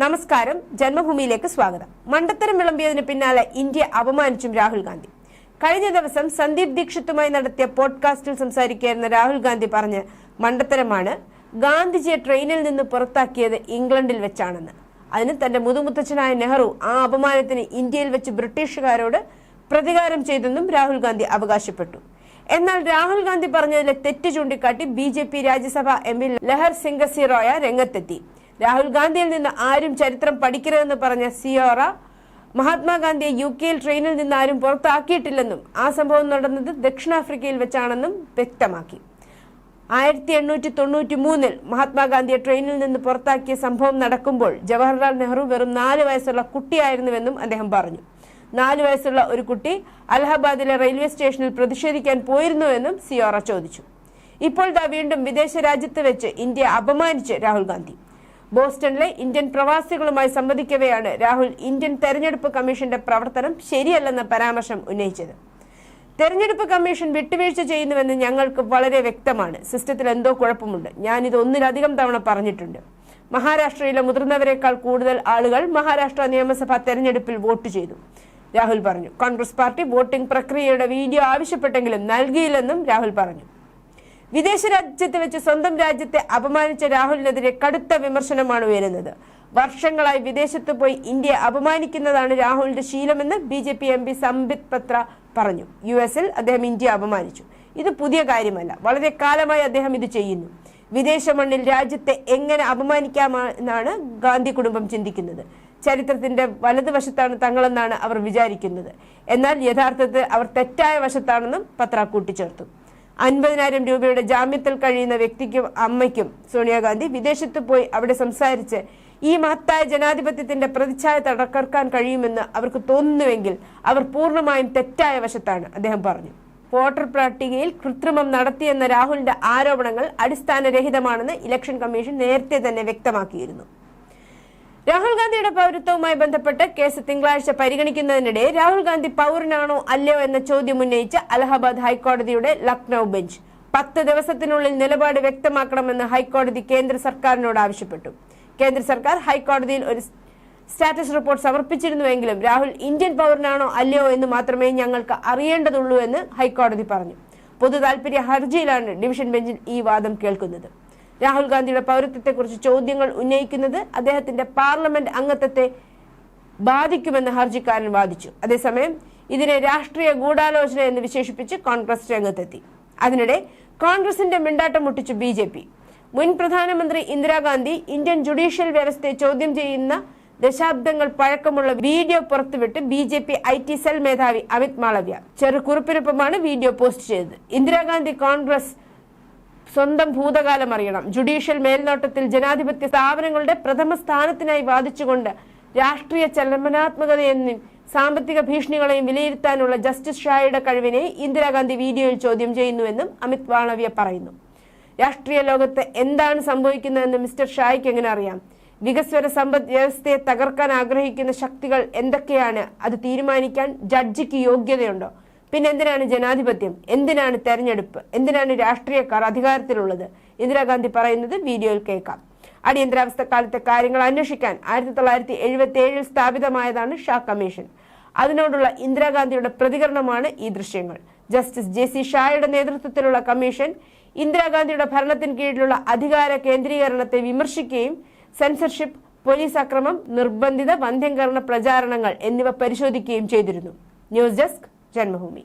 നമസ്കാരം. ജന്മഭൂമിയിലേക്ക് സ്വാഗതം. മണ്ടത്തരം വിളമ്പിയതിന് പിന്നാലെ ഇന്ത്യ അപമാനിച്ചും രാഹുൽ ഗാന്ധി. കഴിഞ്ഞ ദിവസം സന്ദീപ് ദീക്ഷിത്തുമായി നടത്തിയ പോഡ്കാസ്റ്റിൽ സംസാരിക്കുകയായിരുന്ന രാഹുൽ ഗാന്ധി പറഞ്ഞ് മണ്ടത്തരമാണ് ഗാന്ധിജിയെ ട്രെയിനിൽ നിന്ന് പുറത്താക്കിയത് ഇംഗ്ലണ്ടിൽ വെച്ചാണെന്ന്. അതിന് തന്റെ മുതുമുത്തച്ഛനായ നെഹ്റു ആ അപമാനത്തിന് ഇന്ത്യയിൽ വെച്ച് ബ്രിട്ടീഷുകാരോട് പ്രതികാരം ചെയ്തെന്നും രാഹുൽ ഗാന്ധി അവകാശപ്പെട്ടു. എന്നാൽ രാഹുൽ ഗാന്ധി പറഞ്ഞതിലെ തെറ്റ് ചൂണ്ടിക്കാട്ടി B J P Rajya Sabha M P Lahar Singh Siroya രംഗത്തെത്തി. രാഹുൽ ഗാന്ധിയിൽ നിന്ന് ആരും ചരിത്രം പഠിക്കരുതെന്ന് പറഞ്ഞ സിയോറ മഹാത്മാഗാന്ധിയെ യു കെയിൽ ട്രെയിനിൽ നിന്ന് ആരും പുറത്താക്കിയിട്ടില്ലെന്നും ആ സംഭവം നടന്നത് ദക്ഷിണാഫ്രിക്കയിൽ വെച്ചാണെന്നും വ്യക്തമാക്കി. ആയിരത്തി എണ്ണൂറ്റി തൊണ്ണൂറ്റി മൂന്നിൽ മഹാത്മാഗാന്ധിയെ ട്രെയിനിൽ നിന്ന് പുറത്താക്കിയ സംഭവം നടക്കുമ്പോൾ ജവഹർലാൽ നെഹ്റു വെറും നാല് വയസ്സുള്ള കുട്ടിയായിരുന്നുവെന്നും അദ്ദേഹം പറഞ്ഞു. നാല് വയസ്സുള്ള ഒരു കുട്ടി അലഹബാദിലെ റെയിൽവേ സ്റ്റേഷനിൽ പ്രതിഷേധിക്കാൻ പോയിരുന്നുവെന്നും സിയോറ ചോദിച്ചു. ഇപ്പോൾ ദാ വീണ്ടും വിദേശ രാജ്യത്ത് വെച്ച് ഇന്ത്യ അപമാനിച്ച് രാഹുൽ ഗാന്ധി. ബോസ്റ്റണിലെ ഇന്ത്യൻ പ്രവാസികളുമായി സംവദിക്കവെയാണ് രാഹുൽ ഇന്ത്യൻ തെരഞ്ഞെടുപ്പ് കമ്മീഷന്റെ പ്രവർത്തനം ശരിയല്ലെന്ന പരാമർശം ഉന്നയിച്ചത്. തെരഞ്ഞെടുപ്പ് കമ്മീഷൻ വിട്ടുവീഴ്ച ചെയ്യുന്നുവെന്ന് ഞങ്ങൾക്ക് വളരെ വ്യക്തമാണ്. സിസ്റ്റത്തിൽ എന്തോ കുഴപ്പമുണ്ട്. ഞാൻ ഇത് ഒന്നിലധികം തവണ പറഞ്ഞിട്ടുണ്ട്. മഹാരാഷ്ട്രയിലെ മുതിർന്നവരെക്കാൾ കൂടുതൽ ആളുകൾ മഹാരാഷ്ട്ര നിയമസഭാ തെരഞ്ഞെടുപ്പിൽ വോട്ട് ചെയ്തു. രാഹുൽ പറഞ്ഞു കോൺഗ്രസ് പാർട്ടി വോട്ടിംഗ് പ്രക്രിയയുടെ വീഡിയോ ആവശ്യപ്പെട്ടെങ്കിലും നൽകിയില്ലെന്നും രാഹുൽ പറഞ്ഞു. വിദേശ രാജ്യത്ത് വെച്ച് സ്വന്തം രാജ്യത്തെ അപമാനിച്ച രാഹുലിനെതിരെ കടുത്ത വിമർശനമാണ് ഉയരുന്നത്. വർഷങ്ങളായി വിദേശത്ത് പോയി ഇന്ത്യ അപമാനിക്കുന്നതാണ് രാഹുലിന്റെ ശീലമെന്ന് B J P M P Sambit Patra പറഞ്ഞു. യു എസിൽ അദ്ദേഹം ഇന്ത്യ അപമാനിച്ചു. ഇത് പുതിയ കാര്യമല്ല. വളരെ കാലമായി അദ്ദേഹം ഇത് ചെയ്യുന്നു. വിദേശ മണ്ണിൽ രാജ്യത്തെ എങ്ങനെ അപമാനിക്കാമെന്നാണ് ഗാന്ധി കുടുംബം ചിന്തിക്കുന്നത്. ചരിത്രത്തിന്റെ വലതുവശത്താണ് തങ്ങളെന്നാണ് അവർ വിചാരിക്കുന്നത്. എന്നാൽ യഥാർത്ഥത്തിൽ അവർ തെറ്റായ വശത്താണെന്നും പത്ര കൂട്ടിച്ചേർത്തു. അൻപതിനായിരം രൂപയുടെ ജാമ്യത്തിൽ കഴിയുന്ന വ്യക്തിക്കും അമ്മയ്ക്കും സോണിയാഗാന്ധി വിദേശത്ത് പോയി അവിടെ സംസാരിച്ച് ഈ മഹത്തായ ജനാധിപത്യത്തിന്റെ പ്രതിച്ഛായ തടക്കർക്കാൻ കഴിയുമെന്ന് അവർക്ക് തോന്നുന്നുവെങ്കിൽ അവർ പൂർണമായും തെറ്റായ വശത്താണ് അദ്ദേഹം പറഞ്ഞു. വോട്ടർ പട്ടികയിൽ കൃത്രിമം നടത്തിയെന്ന രാഹുലിന്റെ ആരോപണങ്ങൾ അടിസ്ഥാനരഹിതമാണെന്ന് ഇലക്ഷൻ കമ്മീഷൻ നേരത്തെ തന്നെ വ്യക്തമാക്കിയിരുന്നു. രാഹുൽ ഗാന്ധിയുടെ പൗരത്വവുമായി ബന്ധപ്പെട്ട് കേസ് തിങ്കളാഴ്ച പരിഗണിക്കുന്നതിനിടെ രാഹുൽ ഗാന്ധി പൗരനാണോ അല്ലയോ എന്ന ചോദ്യം ഉന്നയിച്ച അലഹബാദ് ഹൈക്കോടതിയുടെ ലക്നൌ ബെഞ്ച് പത്ത് ദിവസത്തിനുള്ളിൽ നിലപാട് വ്യക്തമാക്കണമെന്ന് ഹൈക്കോടതി കേന്ദ്ര സർക്കാരിനോട് ആവശ്യപ്പെട്ടു. കേന്ദ്ര സർക്കാർ ഹൈക്കോടതിയിൽ ഒരു സ്റ്റാറ്റസ് റിപ്പോർട്ട് സമർപ്പിച്ചിരുന്നുവെങ്കിലും രാഹുൽ ഇന്ത്യൻ പൗരനാണോ അല്ലയോ എന്ന് മാത്രമേ ഞങ്ങൾക്ക് അറിയേണ്ടതുള്ളൂ എന്ന് ഹൈക്കോടതി പറഞ്ഞു. പൊതു താൽപര്യ ഹർജിയിലാണ് ഡിവിഷൻ ബെഞ്ചിൽ ഈ വാദം കേൾക്കുന്നത്. രാഹുൽ ഗാന്ധിയുടെ പൗരത്വത്തെക്കുറിച്ച് ചോദ്യങ്ങൾ ഉന്നയിക്കുന്നത് അദ്ദേഹത്തിന്റെ പാർലമെന്റ് അംഗത്വത്തെ ബാധിക്കുമെന്ന് ഹർജിക്കാരൻ വാദിച്ചു. അതേസമയം ഇതിനെ രാഷ്ട്രീയ ഗൂഢാലോചന എന്ന് വിശേഷിപ്പിച്ച് കോൺഗ്രസ് രംഗത്തെത്തി. അതിനിടെ കോൺഗ്രസിന്റെ മിണ്ടാട്ടം മുട്ടിച്ചു ബി ജെ പി. മുൻ പ്രധാനമന്ത്രി ഇന്ദിരാഗാന്ധി ഇന്ത്യൻ ജുഡീഷ്യൽ വ്യവസ്ഥയെ ചോദ്യം ചെയ്യുന്ന ദശാബ്ദങ്ങൾ പഴക്കമുള്ള video പുറത്തുവിട്ട് B J P I T cell മേധാവി അമിത് മാളവ്യ. ചെറു കുറിപ്പിനൊപ്പമാണ് വീഡിയോ പോസ്റ്റ് ചെയ്തത്. ഇന്ദിരാഗാന്ധി കോൺഗ്രസ് സ്വന്തം ഭൂതകാലം അറിയണം. ജുഡീഷ്യൽ മേൽനോട്ടത്തിൽ ജനാധിപത്യ സ്ഥാപനങ്ങളുടെ പ്രഥമ സ്ഥാനത്തിനായി വാദിച്ചുകൊണ്ട് രാഷ്ട്രീയ ചലനാത്മകതയെന്നും സാമ്പത്തിക ഭീഷണികളെയും വിലയിരുത്താനുള്ള ജസ്റ്റിസ് ഷായുടെ കഴിവിനെ ഇന്ദിരാഗാന്ധി വീഡിയോയിൽ ചോദ്യം ചെയ്യുന്നുവെന്നും അമിത് വാളവ്യ പറയുന്നു. രാഷ്ട്രീയ ലോകത്ത് എന്താണ് സംഭവിക്കുന്നതെന്ന് മിസ്റ്റർ ഷായ്ക്ക് എങ്ങനെ അറിയാം? വികസ്വര സമ്പദ് വ്യവസ്ഥയെ തകർക്കാൻ ആഗ്രഹിക്കുന്ന ശക്തികൾ എന്തൊക്കെയാണ്? അത് തീരുമാനിക്കാൻ ജഡ്ജിക്ക് യോഗ്യതയുണ്ടോ? പിന്നെ എന്തിനാണ് ജനാധിപത്യം? എന്തിനാണ് തെരഞ്ഞെടുപ്പ്? എന്തിനാണ് രാഷ്ട്രീയക്കാർ അധികാരത്തിലുള്ളത്? ഇന്ദിരാഗാന്ധി പറയുന്നത് വീഡിയോയിൽ കേൾക്കാം. അടിയന്തരാവസ്ഥ കാലത്തെ കാര്യങ്ങൾ അന്വേഷിക്കാൻ ആയിരത്തി തൊള്ളായിരത്തി എഴുപത്തി ഏഴിൽ സ്ഥാപിതമായതാണ് ഷാ കമ്മീഷൻ. അതിനോടുള്ള ഇന്ദിരാഗാന്ധിയുടെ പ്രതികരണമാണ് ഈ ദൃശ്യങ്ങൾ. ജസ്റ്റിസ് ജെ സി ഷായുടെ നേതൃത്വത്തിലുള്ള കമ്മീഷൻ ഇന്ദിരാഗാന്ധിയുടെ ഭരണത്തിന് കീഴിലുള്ള അധികാര കേന്ദ്രീകരണത്തെ വിമർശിക്കുകയും സെൻസർഷിപ്പ് പോലീസ് അക്രമം നിർബന്ധിത വന്ധ്യംകരണ പ്രചാരണങ്ങൾ എന്നിവ പരിശോധിക്കുകയും ചെയ്തിരുന്നു. ന്യൂസ് ഡെസ്ക് जन्मभूमि।